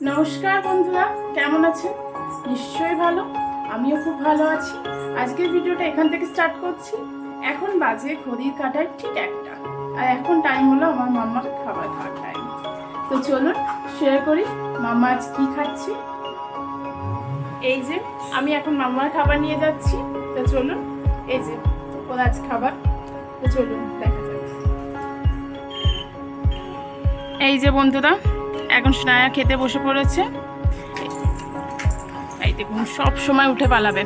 নমস্কার বন্ধুরা, কেমন আছেন? নিশ্চয়ই ভালো, আমিও খুব ভালো আছি। আজকের ভিডিওটা এখান থেকে স্টার্ট করছি। এখন বাজে ঘড়ির কাটায় ঠিক একটা। আর এখন টাইম হলো আমার মাম্মার খাবার খাওয়ার টাইম তো চলুন শেয়ার করি মাম্মা আজ কি খাচ্ছি। এই যে, আমি এখন মাম্মার খাবার নিয়ে যাচ্ছি। তো চলুন, এই যে, ওর আজ খাবার। তো চলুন, দেখা যাক। এই যে বন্ধুরা এখন স্নায়া খেতে বসে পড়েছে। এই দেখুন, সব সময় উঠে পালাবে।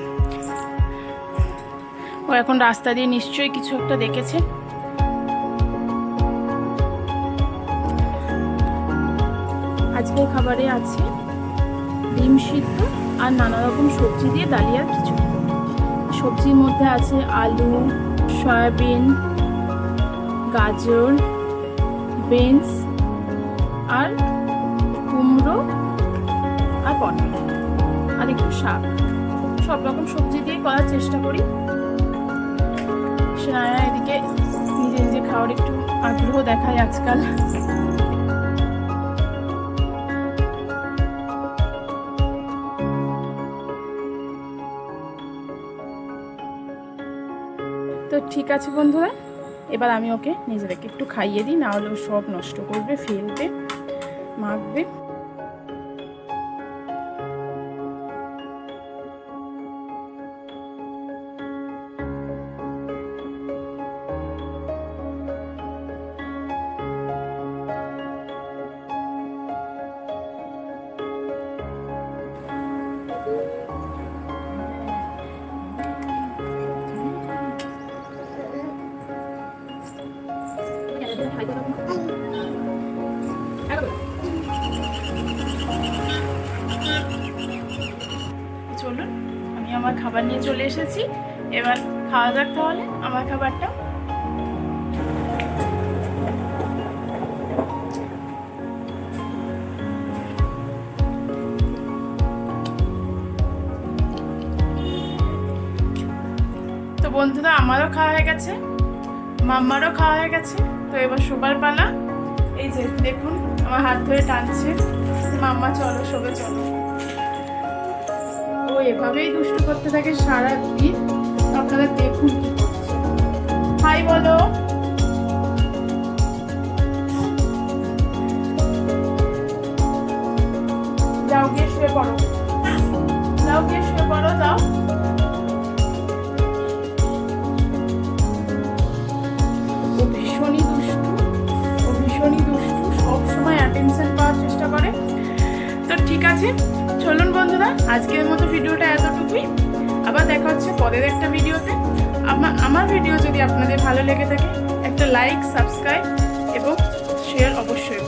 ও এখন রাস্তা দিয়ে নিশ্চয়ই কিছু একটা দেখেছে। আজকের খাবারে আছে ডিম সিদ্ধ আর নানা রকম সবজি দিয়ে ডালিয়ার কিছু সবজির মধ্যে আছে আলু, সয়াবিন, গাজর, বিনস আর কুমড়ো আর পটল আর একটু শাক। সব রকম সবজি দিয়ে করার চেষ্টা করি। সেনায়া এদিকে নিজে নিজে খাওয়ার একটু আগ্রহ দেখায় আজকাল। তো ঠিক আছে বন্ধুরা, এবার আমি ওকে নিজেদেরকে একটু খাইয়ে দিই, না হলে ও সব নষ্ট করবে, ফেলবে, মাখবে। চলুন, আমি আমার খাবার নিয়ে চলে এসেছি। এবার খাওয়া যাক তাহলে, আমার খাবারটা। তো বন্ধুরা, আমারও খাওয়া হয়ে গেছে, মাম্মারও খাওয়া হয়ে গেছে। তো এবার শোবার পালা। এই যে, দেখুন, আমার হাত ধরে টানছে। মাম্মা, চলো, শোবে, চলো। ও এভাবেই দুষ্টু করতে থাকে সারা দিন আপনারা দেখুন হাই, বলো। যাও, গিয়ে শুয়ে পড়ো। যাও, গিয়ে শুয়ে পড়ো, যাও। আছে। চলুন বন্ধুরা, আজকের মতো ভিডিওটা এতটুকুই। আবার দেখা হচ্ছে পরের একটা ভিডিওতে। আমার আমার ভিডিও যদি আপনাদের ভালো লেগে থাকে, একটা লাইক সাবস্ক্রাইব এবং শেয়ার অবশ্যই